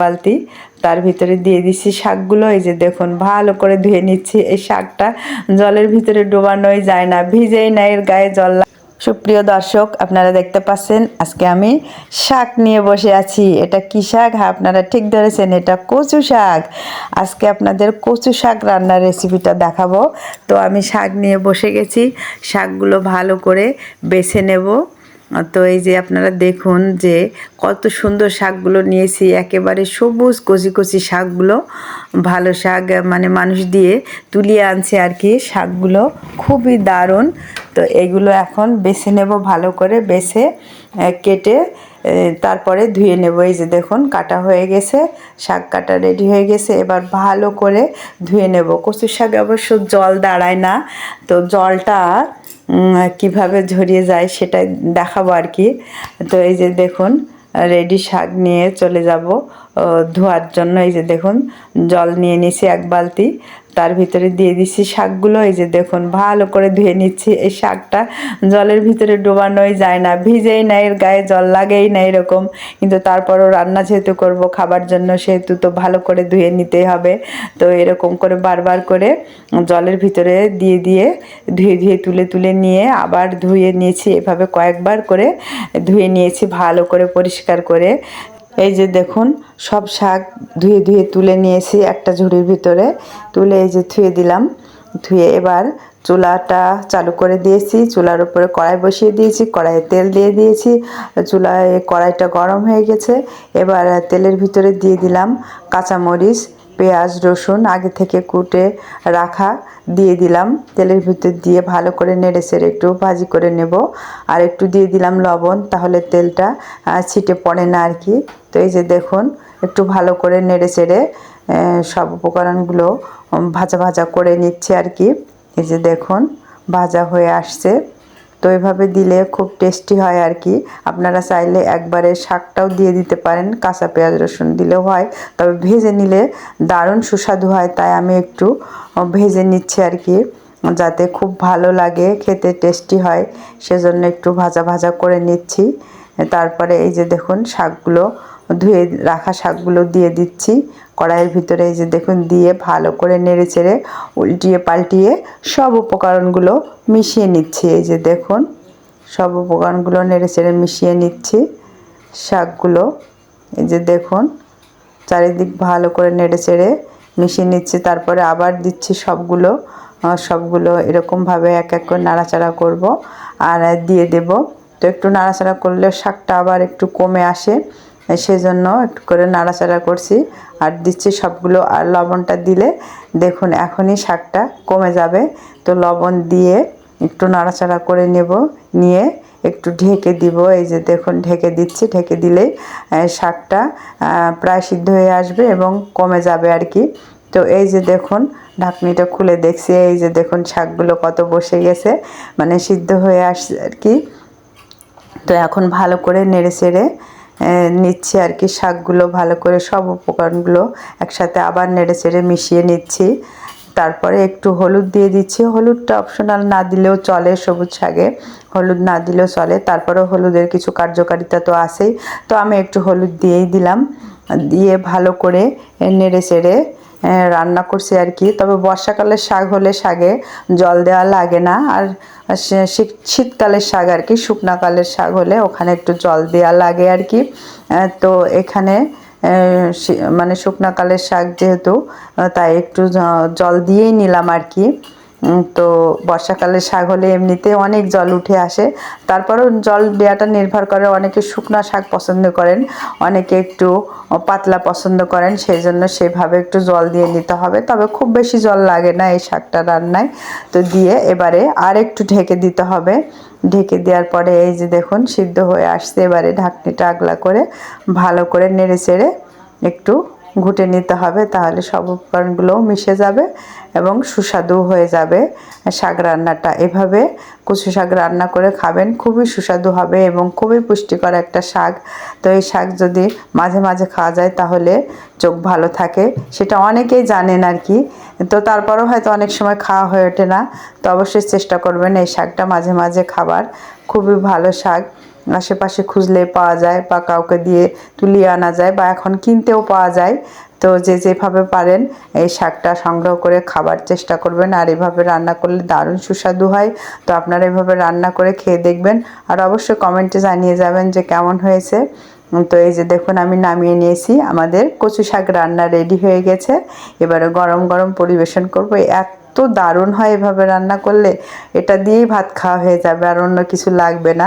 বালতি, তার ভিতরে দিয়ে দিচ্ছি শাকগুলো। এই যে দেখুন, ভালো করে ধুয়ে নিচ্ছি। এই শাকটা জলের ভিতরে ডোবানোই যায় না, ভিজেই না, এর গায়ে জল সুপ্রিয় দর্শক, আপনারা দেখতে পাচ্ছেন, আজকে আমি শাক নিয়ে বসে আছি। এটা কি শাক? হ্যাঁ আপনারা ঠিক ধরেছেন, এটা কচু শাক। আজকে আপনাদের কচু শাক রান্নার রেসিপিটা দেখাবো। তো আমি শাক নিয়ে বসে গেছি, শাকগুলো ভালো করে বেছে নেব। তো এই যে আপনারা দেখুন যে কত সুন্দর শাকগুলো নিয়েছি, একেবারে সবুজ কচি কচি শাকগুলো, ভালো শাক মানে মানুষ দিয়ে তুলিয়ে আনছে আর কি, শাকগুলো খুবই দারুণ। তো এগুলো এখন বেছে নেব ভালো করে, বেছে কেটে তারপরে ধুয়ে নেব। এই যে দেখুন, কাটা হয়ে গেছে, শাক কাটা রেডি হয়ে গেছে, এবার ভালো করে ধুয়ে নেব। কচু শাক অবশ্য জল দাঁড়ায় না, তো জলটা কীভাবে ঝরিয়ে যায় সেটা দেখাবো আর কি। তো এই যে দেখুন, রেডি শাক নিয়ে চলে যাব ধোয়ার জন্য। এই যে দেখুন, জল নিয়ে নিছি এক বালতি। তার ভিতরে দিয়ে দিচ্ছি শাকগুলো। এই যে দেখুন, ভালো করে ধুয়ে নিচ্ছি। এই শাকটা জলের ভিতরে ডোবানোই যায় না, ভিজেই না, এর গায়ে জল লাগেই না এরকম। কিন্তু তারপরও রান্না যেহেতু করব, খাবার জন্য সেহেতু তো ভালো করে ধুয়ে নিতেই হবে। তো এরকম করে বারবার করে জলের ভিতরে দিয়ে দিয়ে ধুয়ে ধুয়ে, তুলে তুলে নিয়ে আবার ধুয়ে নিয়েছি। এভাবে কয়েকবার করে ধুয়ে নিয়েছি ভালো করে, পরিষ্কার করে। এই যে দেখুন, সব শাক ধুয়ে ধুয়ে তুলে নিয়েছি একটা ঝুড়ির ভিতরে। তুলে এই যে ধুয়ে দিলাম। ধুয়ে এবার চুলাটা চালু করে দিয়েছি। চুলার উপরে কড়াই বসিয়ে দিয়েছি, কড়াইয়ে তেল দিয়ে দিয়েছি। চুলায় কড়াইটা গরম হয়ে গেছে। এবার তেলের ভিতরে দিয়ে দিলাম কাঁচামরিচ পেঁয়াজ, রসুন আগে থেকে কুটে রাখা, দিয়ে দিলাম। তেলের ভিতর দিয়ে ভালো করে নেড়ে সেড়ে একটু ভাজি করে নেব। আর একটু দিয়ে দিলাম লবণ, তাহলে তেলটা ছিটে পড়ে না আর কি। তো এই যে দেখুন, একটু ভালো করে নেড়ে চেড়ে সব উপকরণগুলো ভাজা ভাজা করে নিচ্ছে আর কি। এই যে দেখুন, ভাজা হয়ে আসছে। তো এভাবে দিলে খুব টেস্টি হয় আর কি আপনারা চাইলে একবারে শাকটাও দিয়ে দিতে পারেন, কাঁচা পেঁয়াজ, রসুন দিলেও হয়। তবে ভেজে নিলে দারুণ সুস্বাদু হয়, তাই আমি একটু ভেজে নিচ্ছি আর কি যাতে খুব ভালো লাগে, খেতে টেস্টি হয়। সেজন্য একটু ভাজা ভাজা করে নিচ্ছি। তারপরে এই যে দেখুন, শাকগুলো ধুয়ে রাখা শাকগুলো দিয়ে দিচ্ছি। কড়াইয়ের ভিতরে এই যে দেখুন দিয়ে ভালো করে নেড়ে চেড়ে উল্টিয়ে পাল্টিয়ে সব উপকরণগুলো মিশিয়ে নিচ্ছি। এই যে দেখুন, সব উপকরণগুলো নেড়ে চেড়ে মিশিয়ে নিচ্ছি। শাকগুলো এই যে দেখুন, চারিদিক ভালো করে নেড়ে চেড়ে মিশিয়ে নিচ্ছি। তারপরে আবার দিচ্ছি সবগুলো সবগুলো এরকমভাবে এক এক করে নাড়াচাড়া করব। আর দিয়ে দেব। তো একটু নাড়াচাড়া করলে শাকটা আবার একটু কমে আসে। সেজন্য একটু করে নাড়াচাড়া করছি। আর দিচ্ছি সবগুলো আর লবণটা দিলে দেখুন এখনই শাকটা কমে যাবে। তো লবণ দিয়ে একটু নাড়াচাড়া করে নেব, নিয়ে একটু ঢেকে দিব। এই যে দেখুন ঢেকে দিচ্ছি, ঢেকে দিলেই শাকটা প্রায় সিদ্ধ হয়ে আসবে এবং কমে যাবে আর কি। তো এই যে দেখুন ঢাকনিটা খুলে দেখছি, এই যে দেখুন শাকগুলো কত বসে গেছে মানে সিদ্ধ হয়ে আসছে আর কি। তো এখন ভালো করে নেড়ে চেড়ে নিচ্ছি আর কি, শাকগুলো ভালো করে সব উপকরণগুলো একসাথে আবার নেড়ে চেড়ে মিশিয়ে নিচ্ছি। তারপরে একটু হলুদ দিয়ে দিচ্ছি। হলুদটা অপশনাল না দিলেও চলে সবুজ শাকে। হলুদ না দিলেও চলে। তারপরে হলুদের কিছু কার্যকারিতা তো আসেই তো আমি একটু হলুদ দিয়েই দিলাম। দিয়ে ভালো করে নেড়ে চেড়ে রান্না করছি আর কি। তবে বর্ষাকালের শাক হলে শাকে জল দেওয়া লাগে না। আর শীতকালের শাক আর কি, শুকনাকালের শাক হলে ওখানে একটু জল দেওয়া লাগে আর কি। তো এখানে মানে শুকনাকালের শাক যেহেতু তাই একটু জল দিয়েই নিলাম আর কি। তো বর্ষাকালে শাক হলে এমনিতে অনেক জল উঠে আসে। তারপরেও জল দেওয়াটা নির্ভর করে অনেকে শুকনা শাক পছন্দ করেন, অনেকে একটু পাতলা পছন্দ করেন সেই জন্য সেভাবে একটু জল দিয়ে নিতে হবে। তবে খুব বেশি জল লাগে না এই শাকটা রান্নায়। তো দিয়ে এবারে আর একটু ঢেকে দিতে হবে। ঢেকে দেওয়ার পরে এই যে দেখুন, সিদ্ধ হয়ে আসছে। এবারে ঢাকনিটা আগলা করে ভালো করে নেড়ে চেড়ে একটু ঘুটে নিতে হবে, তাহলে সব উপকরণগুলোও মিশে যাবে এবং সুস্বাদু হয়ে যাবে। শাক রান্নাটা এভাবে কচু শাক রান্না করে খাবেন, খুবই সুস্বাদু হবে এবং খুবই পুষ্টিকর একটা শাক। তো এই শাক যদি মাঝে মাঝে খাওয়া যায়, তাহলে চোখ ভালো থাকে, সেটা অনেকেই জানেন আর কি। তো তারপরেও হয়তো অনেক সময় খাওয়া হয়ে ওঠে না, তো অবশ্যই চেষ্টা করবেন এই শাকটা মাঝে মাঝে খাবার। খুবই ভালো শাক। আশেপাশে খুঁজলে পাওয়া যায় বা কাউকে দিয়ে তুলিয়ে আনা যায় বা এখন কিনতেও পাওয়া যায়। তো যে যেভাবে পারেন এই শাকটা সংগ্রহ করে খাবার চেষ্টা করবেন আর এভাবে রান্না করলে দারুণ সুস্বাদু হয়। তো আপনারা এভাবে রান্না করে খেয়ে দেখবেন আর অবশ্যই কমেন্টে জানিয়ে যাবেন যে কেমন হয়েছে। তো এই যে দেখুন আমি নামিয়ে নিয়েছি, আমাদের কচু শাক রান্না রেডি হয়ে গেছে। এবারে গরম গরম পরিবেশন করব। এত দারুণ হয় এভাবে রান্না করলে, এটা দিয়েই ভাত খাওয়া হয়ে যাবে আর অন্য কিছু লাগবে না।